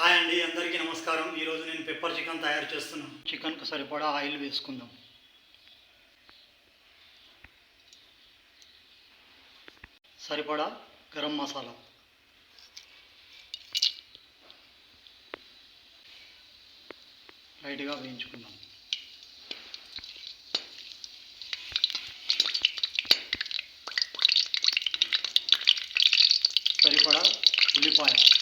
Hi అండి అందరికీ నమస్కారం. ఈరోజు నేను పెప్పర్ చికెన్ తయారు చేస్తున్నాను చికెన్కు సరిపడా ఆయిల్ వేసుకుందాం. సరిపడా గరం మసాలా. లైట్గా వేయించుకుందాం. సరిపడా ఉల్లిపాయ.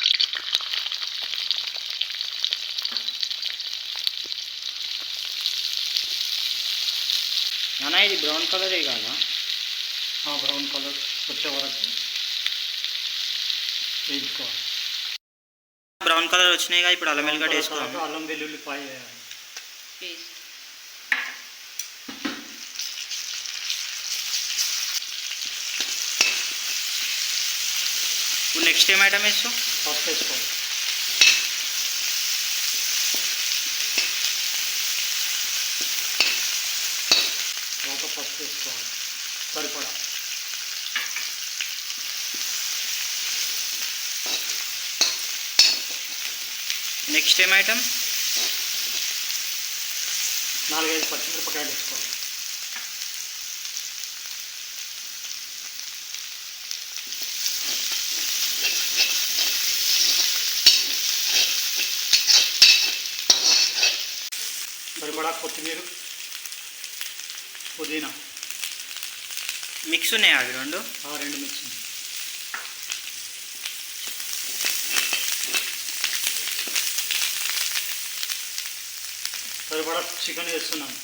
నానా ఇది బ్రౌన్ కలరే కాదా? ఆ బ్రౌన్ కలర్ వచ్చే వరకు వేయించుకోవాలి. బ్రౌన్ కలర్ వచ్చినాయిగా ఇప్పుడు అల్లం వెల్లిగడ్డ తర్వాత వేసుకోవాలి అల్లం వెల్లుల్లిపాయ ఇప్పుడు నెక్స్ట్ ఏం ఐటమ్ వేస్తావు? పసుపు వేసుకోవాలి. తర్వాత పసుపు వేసుకోవాలి. సరిపడా. నెక్స్ట్ ఏం ఐటమ్ నాలుగైదు పచ్చిమిరపకాయలు వేసుకోవాలి. సరిపడా కొత్తిమీర. పుదీనా. మిక్స్ ఉన్నాయా అవి రెండు? ఆ రెండు మిక్స్ ఉన్నాయి. సరిపడా చికెన్ వేస్తున్నాను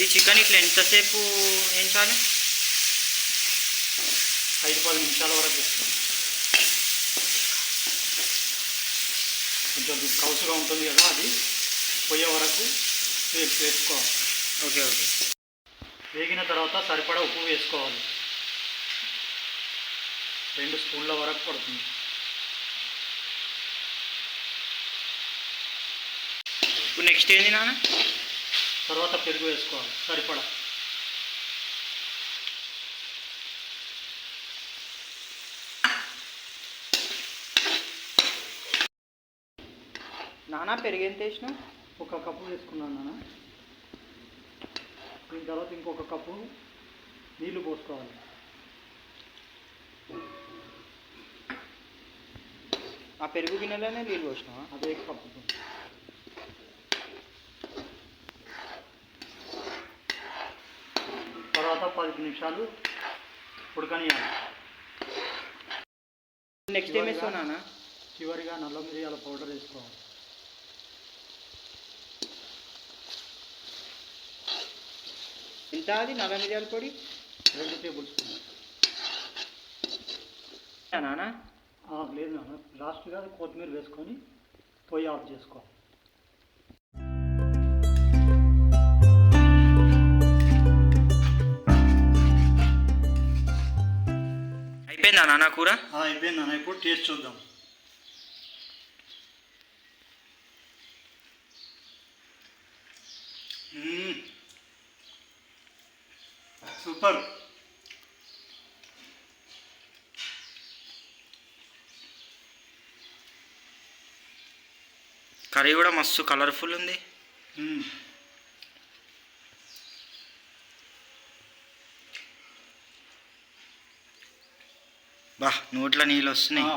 ఇది చికెన్ ఇట్లా ఎంతసేపు వేయించాలి ఐదు పది నిమిషాల వరకు వేస్తున్నాను కొంచెం కౌసుగా ఉంటుంది కదా అది. పోయే వరకు వేపు వేసుకోవాలి. Okay okay. వేగిన తర్వాత సరిపడా ఉప్పు వేసుకోవాలి. రెండు స్పూన్ల వరకు పడుతుంది. ఇప్పుడు నెక్స్ట్ ఏంది నాన్న? తర్వాత పెరుగు వేసుకోవాలి. సరిపడా. నానా పెరుగు ఎంత వేసినావు ఒక కప్పు వేసుకున్నాను నాన్న దీని తర్వాత ఇంకొక కప్పు నీళ్ళు పోసుకోవాలి. ఆ పెరుగు గిన్నెలోనే నీళ్ళు పోసినావా? అదే కప్పు. పది నిమిషాలు ఉడకనియాలి నెక్స్ట్ ఏం వేస్తావు నాన్న? చివరిగా నల్ల మిరియాల పౌడర్ వేసుకోవాలి. ఎంత అది? నల్ల మిరియాల పొడి? రెండు టేబుల్ స్పూన్ నాన్న? ఆ, లేదు నాన్న. లాస్ట్గా కొత్తిమీర వేసుకొని పొయ్యి ఆఫ్ చేసుకోవాలి. అయిపోయిందా నాన్న కూర? అయిపోయింది నాన్న ఇప్పుడు టేస్ట్ చూద్దాం. సూపర్. కర్రీ కూడా మస్తు కలర్ఫుల్ ఉంది. బా నోట్లో నీళ్ళు వస్తున్నాయి.